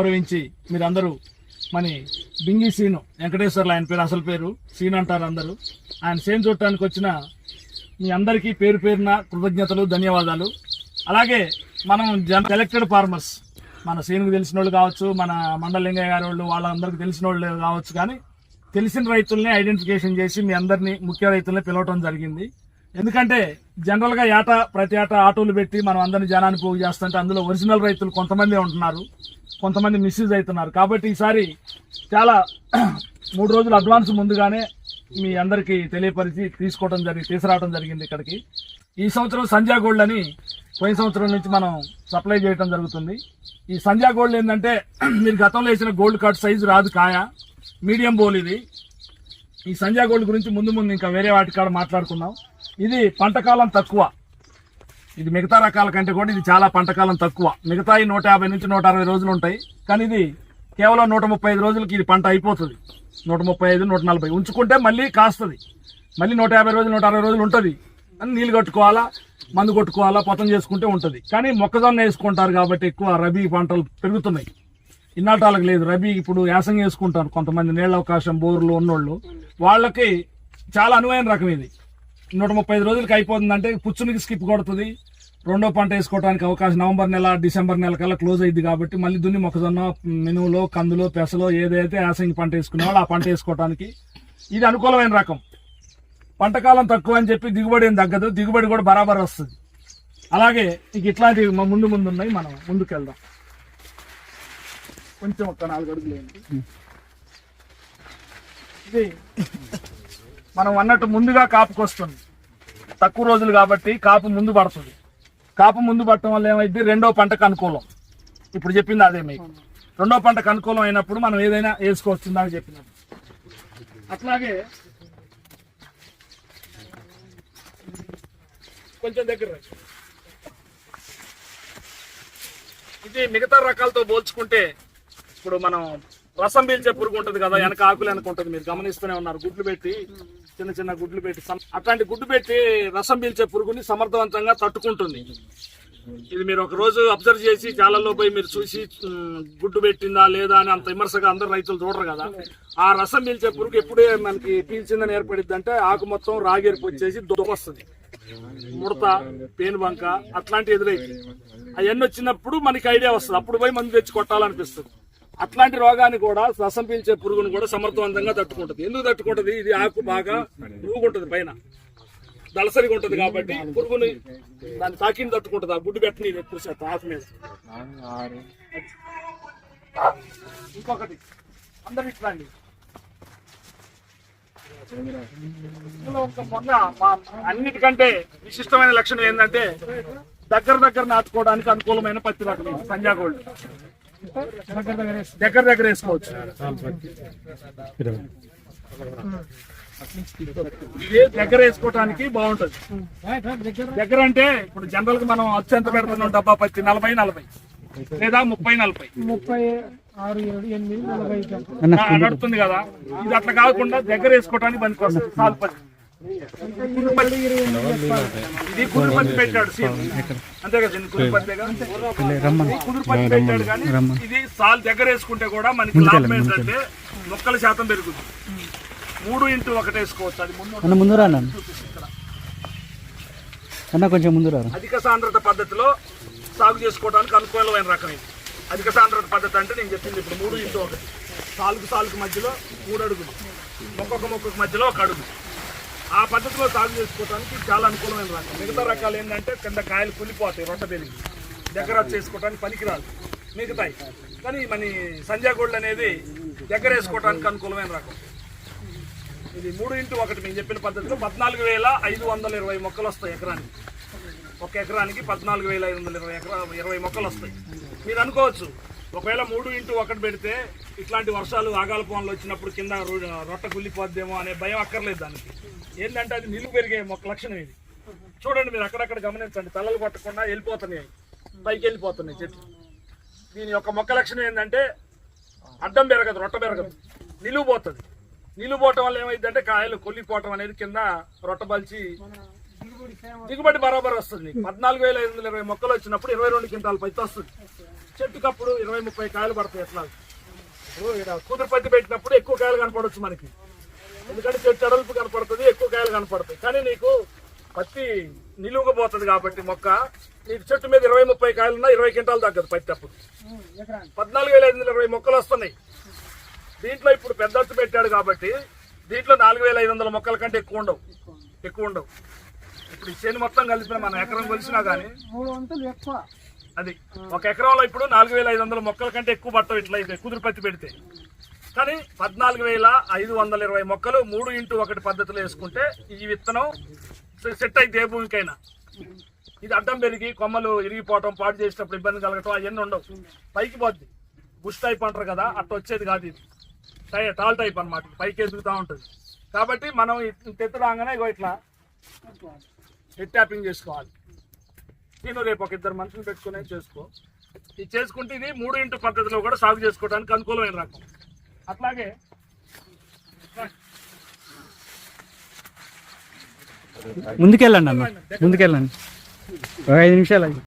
గౌరవించి మీరందరూ మని బింగి సీను వెంకటేశ్వర్లు ఆయన పేరు అసలు పేరు సీన్ అంటారు అందరూ. ఆయన సేమ్ చూడటానికి వచ్చిన మీ అందరికీ పేరు పేరున కృతజ్ఞతలు ధన్యవాదాలు. అలాగే మనం జన సెలెక్టెడ్ ఫార్మర్స్ మన సీనుకు తెలిసిన వాళ్ళు కావచ్చు మన మండలింగయ్య గారి వాళ్ళు వాళ్ళందరికీ తెలిసిన వాళ్ళు కావచ్చు కానీ తెలిసిన రైతుల్ని ఐడెంటిఫికేషన్ చేసి మీ అందరినీ ముఖ్య రైతుల్ని పిలవటం జరిగింది. ఎందుకంటే జనరల్గా ఏటా ప్రతి ఏటా ఆటోలు పెట్టి మనం అందరిని జనాన్ని పోగు చేస్తుంటే అందులో ఒరిజినల్ రైతులు కొంతమంది ఉంటున్నారు. కొంతమంది మిస్యూజ్ అవుతున్నారు. కాబట్టి ఈసారి చాలా మూడు రోజులు అడ్వాన్స్ ముందుగానే మీ అందరికీ తెలియపరిచి తీసుకోవడం జరిగి తీసుకురావడం జరిగింది ఇక్కడికి. ఈ సంవత్సరం సంధ్యా గోల్డ్ అని పోయిన సంవత్సరం నుంచి మనం సప్లై చేయడం జరుగుతుంది. ఈ సంధ్యా గోల్డ్ ఏంటంటే మీరు గతంలో వేసిన గోల్డ్ కార్డ్ సైజు రాదు కాయ. మీడియం బోల్ ఇది. ఈ సంధ్యా గోల్డ్ గురించి ముందు ముందు ఇంకా వేరే వాటి కాడ మాట్లాడుకుందాం. ఇది పంటకాలం తక్కువ. ఇది మిగతా రకాల కంటే కూడా ఇది చాలా పంటకాలం తక్కువ. మిగతా నూట యాభై నుంచి నూట అరవై రోజులు ఉంటాయి. కానీ ఇది కేవలం నూట ముప్పై ఐదు రోజులకి ఇది పంట అయిపోతుంది. నూట ముప్పై ఐదు నూట నలభై. ఉంచుకుంటే మళ్ళీ కాస్తుంది. మళ్ళీ నూట యాభై రోజులు నూట అరవై రోజులు ఉంటుంది. అని నీళ్ళు కట్టుకోవాలా మందు కొట్టుకోవాలా పొతం చేసుకుంటే ఉంటుంది. కానీ మొక్కజొన్న వేసుకుంటారు కాబట్టి ఎక్కువ రబీ పంటలు పెరుగుతున్నాయి. ఇన్నాటాలకు లేదు. రబీ ఇప్పుడు యాసంగి వేసుకుంటారు కొంతమంది. నీళ్ళ అవకాశం బోర్లు ఉన్నోళ్ళు. వాళ్ళకి చాలా అనువైన రకం ఇది. నూట ముప్పై ఐదు రోజులకి అయిపోతుందంటే పుచ్చునికి స్కిప్ కొడుతుంది. రెండో పంట వేసుకోవడానికి అవకాశం నవంబర్ నెల డిసెంబర్ నెల కల్లా క్లోజ్ అయింది కాబట్టి మళ్ళీ దున్ని మొక్కజొన్న మినువులో కందులో పెసలో ఏదైతే యాసంగి పంట వేసుకునే వాళ్ళు ఆ పంట వేసుకోవడానికి ఇది అనుకూలమైన రకం. పంటకాలం తక్కువ అని చెప్పి దిగుబడి ఏం తగ్గదు. దిగుబడి కూడా బరాబర్ వస్తుంది. అలాగే ఇక ఇట్లాంటివి ముందు ముందు ఉన్నాయి. మనం ముందుకు వెళ్దాం కొంచెం ఒక నాలుగు అడుగులు ఇది మనం అన్నట్టు ముందుగా కాపుకి వస్తుంది తక్కువ రోజులు కాబట్టి కాపు ముందు పడుతుంది. కాపు ముందు పడటం వల్ల ఏమైంది? రెండో పంటకు అనుకూలం. ఇప్పుడు చెప్పింది అదే మీకు. రెండో పంటకు అనుకూలం అయినప్పుడు మనం ఏదైనా వేసుకోవచ్చు ఇందాక అట్లాగే కొంచెం దగ్గర ఇది మిగతా రకాలతో పోల్చుకుంటే ఇప్పుడు మనం రసం పీల్చే పురుగు ఉంటుంది కదా వెనక ఆకులు వెనక ఉంటుంది. మీరు గమనిస్తూనే ఉన్నారు. గుడ్లు పెట్టి చిన్న చిన్న గుడ్లు పెట్టి అట్లాంటి గుడ్డు పెట్టి రసం పీల్చే పురుగుని సమర్థవంతంగా తట్టుకుంటుంది. ఇది మీరు ఒక రోజు అబ్జర్వ్ చేసి జాలల్లో పోయి మీరు చూసి గుడ్డు పెట్టిందా లేదా అని అంత విమర్శగా అందరు రైతులు చూడరు కదా. ఆ రసం పీల్చే పురుగు ఎప్పుడే మనకి పీల్చిందని ఏర్పడిద్ది అంటే ఆకు మొత్తం రాగేరుపు వచ్చేసి దొరకొస్తుంది ముడత పేనుబంక అట్లాంటి ఎదురైతే అవన్నీ వచ్చినప్పుడు మనకి ఐడియా వస్తుంది. అప్పుడు పోయి మందు తెచ్చి కొట్టాలనిపిస్తుంది. అట్లాంటి రోగాన్ని కూడా రసం పీల్చే పురుగును కూడా సమర్థవంతంగా తట్టుకుంటుంది. ఎందుకు తట్టుకుంటుంది? ఇది ఆకు బాగా ఊగుంటది పైన. దళసరిగా ఉంటుంది కాబట్టి పురుగుని దాన్ని తాకిని తట్టుకుంటుంది. ఆ గుడ్డు పెట్టని ఎక్కువ శాతం ఆకు మీద. ఇంకొకటి. అందరు ఇట్లాండి మొన్న అన్నిటికంటే విశిష్టమైన లక్షణం ఏంటంటే దగ్గర దగ్గర నాటుకోవడానికి అనుకూలమైన పత్తి రకం ఇది, సంజా గోల్డ్ దగ్గర దగ్గర వేసుకోవచ్చు. ఇది దగ్గర వేసుకోవడానికి బాగుంటది. దగ్గర అంటే ఇప్పుడు జనరల్గా మనం అచ్చు ఎంత పెడుతున్నాం? డబ్బా పత్తి నలభై నలభై. లేదా ముప్పై నలభై. ముప్పై ఆరు ఏడు ఎనిమిది నడుస్తుంది కదా. ఇది అట్లా కాకుండా దగ్గర వేసుకోవడానికి పనికి వస్తుంది సాల్ పత్తి ఇది కుదురు పత్తి పెట్టాడు అంతే కదా దీన్ని కుదురు పత్తిగా ఇది కుదురు పత్తి పెట్టాడు కానీ ఇది సాల్ దగ్గర వేసుకుంటే కూడా మనకి లాభం ఏంటంటే మొక్కల శాతం పెరుగుతుంది. మూడు ఇంటూ ఒకటి వేసుకోవచ్చు. అది ముందు అన్న కొంచెం ముందు అధిక సాంద్రత పద్ధతిలో సాగు చేసుకోవడానికి అనుకూలమైన రకం ఇది. అధిక సాంద్రత పద్ధతి అంటే నేను చెప్పింది ఇప్పుడు మూడు ఇంటూ ఒకటి. సాలుకు సాలుకు మధ్యలో మూడు అడుగులు. మొక్కొక్క మొక్కకు మధ్యలో ఒక అడుగు. ఆ పద్ధతిలో సాగు చేసుకోవడానికి చాలా అనుకూలమైన రకం. మిగతా రకాలు ఏంటంటే కింద కాయలు కులిపోతాయి రొట్ట పెరిగి దగ్గర చేసుకోవడానికి పనికిరాదు. మిగతాయి. కానీ మన సంజయ్ గోల్డ్ అనేది దగ్గర వేసుకోవడానికి అనుకూలమైన రకం. ఇది మూడు ఇంటూ ఒకటి మేము చెప్పిన పద్ధతిలో పద్నాలుగు వేల ఐదు వందల ఇరవై మొక్కలు వస్తాయి ఎకరానికి. ఒక ఎకరానికి పద్నాలుగు వేల ఐదు వందల ఇరవై ఎకరా ఇరవై మొక్కలు వస్తాయి. మీరు అనుకోవచ్చు ఒకవేళ మూడు ఇంటూ ఒకటి పెడితే ఇట్లాంటి వర్షాలు ఆగాలపోన్లు వచ్చినప్పుడు కింద రొట్ట కుళ్ళిపోద్దేమో అనే భయం అక్కర్లేదు దానికి. ఏంటంటే అది నిలువు పెరిగే మొక్క లక్షణం ఇది. చూడండి మీరు అక్కడక్కడ గమనించండి. తలలు కొట్టకుండా వెళ్ళిపోతున్నాయి. పైకి వెళ్ళిపోతున్నాయి చెట్లు. దీని యొక్క మొక్క లక్షణం ఏంటంటే అడ్డం పెరగదు రొట్ట పెరగదు. నిలువుపోతుంది పోతుంది. పోవటం వల్ల ఏమైందంటే కాయలు కొల్లిపోవటం అనేది కింద రొట్ట బలిచి దిగుబడి బరాబర్ వస్తుంది. పద్నాలుగు వేల ఐదు వందల ఇరవై మొక్కలు వచ్చినప్పుడు ఇరవై రెండు క్వింటాల పైతే వస్తుంది. చెట్టుకప్పుడు ఇరవై ముప్పై కాయలు పడతాయి ఎట్లా? ఇప్పుడు ఈడ కుదురు పట్టి పెట్టినప్పుడు ఎక్కువ కాయలు కనపడవచ్చు మనకి. ఎందుకంటే చెట్టు అడల్పు కనపడుతుంది ఎక్కువ కాయలు కనపడతాయి. కానీ నీకు పత్తి నిలువకపోతుంది కాబట్టి మొక్క నీకు చెట్టు మీద ఇరవై ముప్పై కాయలు ఉన్నా ఇరవై క్వింటాలు తగ్గదు పత్తి అప్పుడు. పద్నాలుగు వేల ఐదు వందల ఇరవై మొక్కలు వస్తున్నాయి. దీంట్లో ఇప్పుడు పెద్ద పెట్టాడు కాబట్టి దీంట్లో నాలుగు వేల ఐదు వందల మొక్కల కంటే ఎక్కువ ఉండవు. ఎక్కువ ఉండవు. ఇప్పుడు ఈ చేను మొత్తం కలిపిన మన ఎకరం కలిసినా కానీ మూడు వంతులు ఎక్కువ. అది. ఒక ఎకరంలో ఇప్పుడు నాలుగు వేల ఐదు వందల మొక్కల కంటే ఎక్కువ పట్టవు ఇట్లయితే కుదురుపత్తి కుదురు పత్తి పెడితే. కానీ పద్నాలుగు వేల ఐదు వందల ఇరవై మొక్కలు మూడు ఇంటూ ఒకటి పద్ధతిలో వేసుకుంటే ఈ విత్తనం సెట్ అయితే ఏ భూమికైనా. ఇది అడ్డం పెరిగి కొమ్మలు ఇరిగిపోవటం పాటు చేసేటప్పుడు ఇబ్బంది కలగటం అవన్నీ ఉండవు. పైకి పోద్ది. బుష్ టైప్ అంటారు కదా అట్లా వచ్చేది కాదు ఇది. టై- టాల్ టైప్ అనమాట పైకి ఎదుగుతూ ఉంటుంది. కాబట్టి మనం తెత్తు రాగానే ఇగో ఇట్లా. హెడ్ ట్యాపింగ్ చేసుకోవాలి. నేను రేపు ఒక ఇద్దరు మనుషులు పెట్టుకునే చేసుకో. ఇది చేసుకుంటే ఇది మూడు ఇంటూ పద్ధతిలో కూడా సాగు చేసుకోవడానికి అనుకూలమైన రకం. అట్లాగే ముందుకెళ్ళండి అన్న ముందుకెళ్ళండి. ఒక ఐదు నిమిషాలు